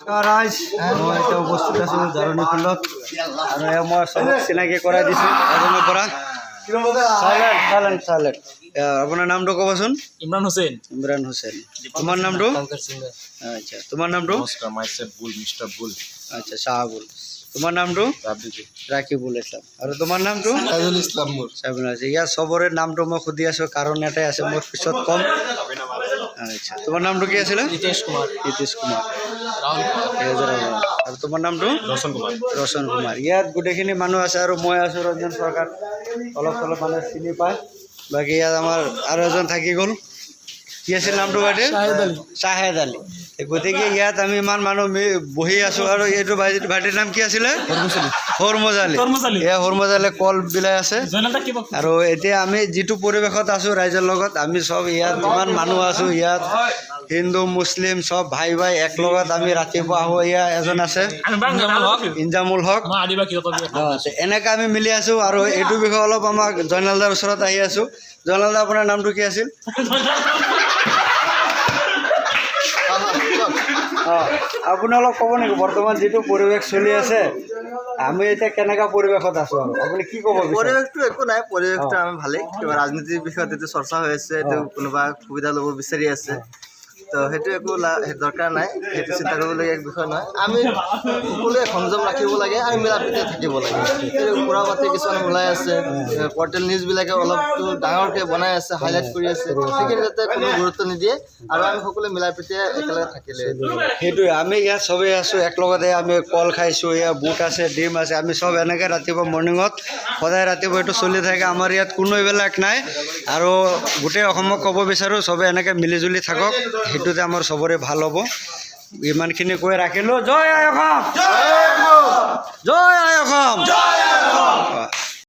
নমস্কাৰ ৰাইজ মই এতিয়া উপস্থিত আছোঁ জাৰণী ফিল্ডত আৰু এয়া মই চবক চিনাকি কৰাই দিছোঁ। এজনৰ পৰা চাইলেণ্ট চাইলেণ্ট চাইলেণ্ট আপোনাৰ নামটো ক'বচোন ইমরান হোসেন। ইমৰান হুছেইন তোমাৰ নামটো আচ্ছা তোমাৰ নামটো নমস্কাৰ মাইছেফ বুল মিষ্টাৰ বুল। আচ্ছা শাহাবুল। তোমাৰ নামটো ৰাকিবুল ইছলাম আৰু তোমাৰ নামটো তাজুল ইছলাম মোৰ ইয়াৰ চবৰে নামটো মই সুধি আছোঁ কাৰণ এটাই আছে মই পিছত ক'ম। আচ্ছা তোমাৰ নামটো কি আছিলে? রিতেশ কুমার। কুমাৰ কুমার। আৰু তোমাৰ নামটো ৰচন কুমাৰ ৰচন কুমাৰ ইয়াত গোটেইখিনি মানুহ আছে আৰু মই আছোঁ ৰঞ্জন চৰকাৰ। অলপ চলপ মানুহে চিনি পায়। বাকী ইয়াত আমাৰ আৰু এজন থাকি গ'ল। কি আছিল নামটো বাইদেউ? শাহেদ আলী। শ্বাহেদ আলী। গতিকে ইয়াত আমি ইমান মানুহ মি- বহি আছোঁ আৰু এইটো ভাইটিৰ নাম কি আছিলে? হৰমজ আলী হৰমজ এয়া হৰমজ কল বিলাই আছে। আৰু এতিয়া আমি যিটো পৰিৱেশত আছোঁ ৰাইজৰ লগত আমি চব ইয়াত যিমান মানুহ আছোঁ ইয়াত হিন্দু মুছলিম চব ভাই ভাই একলগত আমি ৰাতিপুৱা আহোঁ এয়া এজন আছে। ইনজামুল হক। এনেকৈ আমি মিলি আছোঁ আৰু এইটো বিষয়ে অলপ আমাক জয়নালদাৰ ওচৰত আহি আছোঁ। জয়নালদা আপোনাৰ নামটো কি আছিল? অঁ আপুনি অলপ ক'ব নেকি, বৰ্তমান যিটো পৰিৱেশ চলি আছে, আমি এতিয়া কেনেকুৱা পৰিৱেশত আছোঁ আৰু? আপুনি কি ক'ব পৰিৱেশটো একো নাই, পৰিৱেশটো আমি ভালেই। ৰাজনীতিৰ বিষয়ত এইটো চৰ্চা হৈ আছে, এইটো কোনোবা সুবিধা ল'ব বিচাৰি আছে। তো সেইটো একো দৰকাৰ নাই, সেইটো চিন্তা কৰিবলগীয়া বিষয় নহয়। আমি সকলোৱে সংযম ৰাখিব লাগে আৰু মিলা প্ৰীতিৰে থাকিব লাগে। সুৰা পাতি কিছুমান ওলাই আছে পৰ্টেল নিউজবিলাকে অলপটো ডাঙৰকৈ বনাই আছে হাইলাইট কৰি আছে। সেইখিনি যাতে কোনো গুৰুত্ব নিদিয়ে আৰু আমি সকলোৱে মিলা প্ৰীতিৰে একেলগে থাকিলে। সেইটোৱে, আমি ইয়াত চবেই আছোঁ, একেলগতে আমি কল খাইছোঁ ইয়াত বুট আছে, ডিম আছে, আমি চব এনেকৈ ৰাতিপুৱা মৰ্ণিঙত সদায় ৰাতিপুৱা এইটো চলি থাকে, আমাৰ ইয়াত কোনো এইবিলাক নাই। আৰু গোটেই অসমক ক'ব বিচাৰোঁ, চবে এনেকৈ মিলিজুলি থাকক। সেইটোতে আমাৰ চবৰে ভালো হ'ব। ইমানখিনি কৈ ৰাখিলোঁ। জয় আই